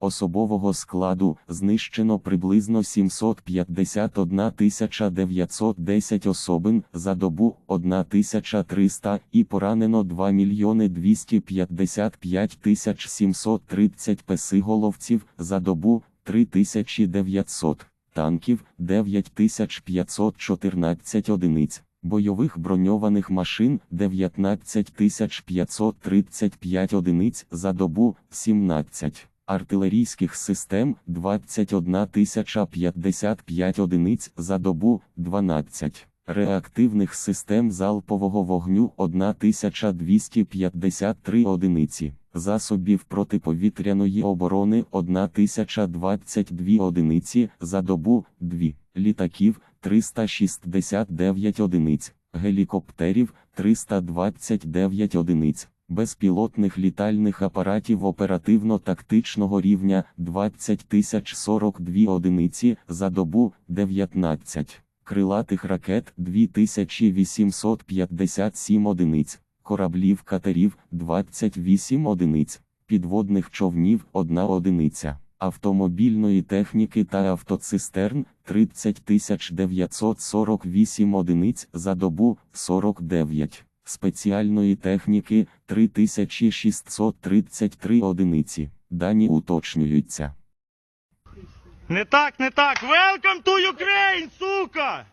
Особового складу знищено приблизно 751 910 особин за добу 1300 і поранено 2 мільйони 255 730 песиголовців за добу 3900 танків 9514 одиниць. Бойових броньованих машин 19535 одиниць за добу 17 артилерійських систем 21 055 одиниць за добу 12, реактивних систем залпового вогню 1253 одиниці, засобів протиповітряної оборони 1022 одиниці за добу 2, літаків 369 одиниць, гелікоптерів 329 одиниць безпілотних літальних апаратів оперативно-тактичного рівня 20 042 одиниці за добу 19, крилатих ракет 2857 одиниць, кораблів катерів 28 одиниць, підводних човнів 1 одиниця. Автомобільної техніки та автоцистерн 30 948 одиниць за добу 49 спеціальної техніки 3633 одиниці. Дані уточнюються. Не так, не так. Welcome to Ukraine, сука!